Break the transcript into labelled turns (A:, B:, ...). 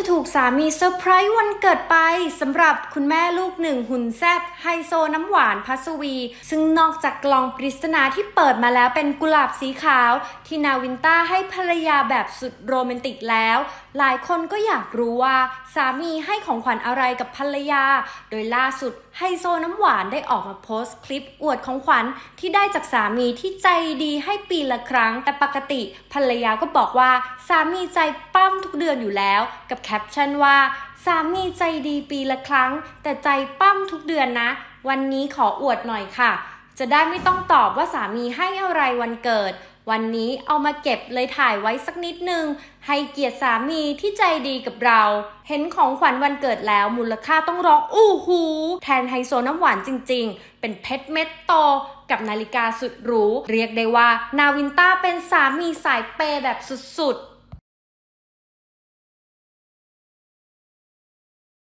A: จะถูกสามีเซอร์ไพรส์วันเกิดไปสำหรับคุณแม่ลูกหนึ่งหุ่นแซบไฮโซน้ำหวานพัสวี ซึ่งนอกจากกล่องปริศนาที่เปิดมาแล้วเป็นกุหลาบสีขาว ที่นาวินต้าให้ภรรยาแบบสุดโรแมนติกแล้ว หลายคนก็อยากรู้ว่าสามีให้ของขวัญอะไรกับภรรยา โดยล่าสุดไฮโซน้ำหวานได้ออกมาโพสต์คลิปอวดของขวัญที่ได้จากสามีที่ใจดีให้ปีละครั้ง แต่ปกติภรรยาก็บอกว่าสามีใจปั้มทุกเดือนอยู่แล้วกับแคปชั่นว่า สามีใจดีปีละครั้ง แต่ใจปั้มทุกเดือนนะ วันนี้ขออวดหน่อยค่ะ จะได้ไม่ต้องตอบว่าสามีให้อะไรวันเกิด วันนี้เอามาเก็บเลยถ่ายไว้สักนิดนึง ให้เกียรติสามีที่ใจดีกับเรา เห็นของขวัญวันเกิดแล้วมูลค่าต้องร้องอู้หูแทนไฮโซน้ำหวานจริง ๆ เป็นเพชรเม็ดโตกับนาฬิกาสุดหรูเรียกได้ว่า นาวินต้าเป็นสามีสายเปย์แบบสุดๆ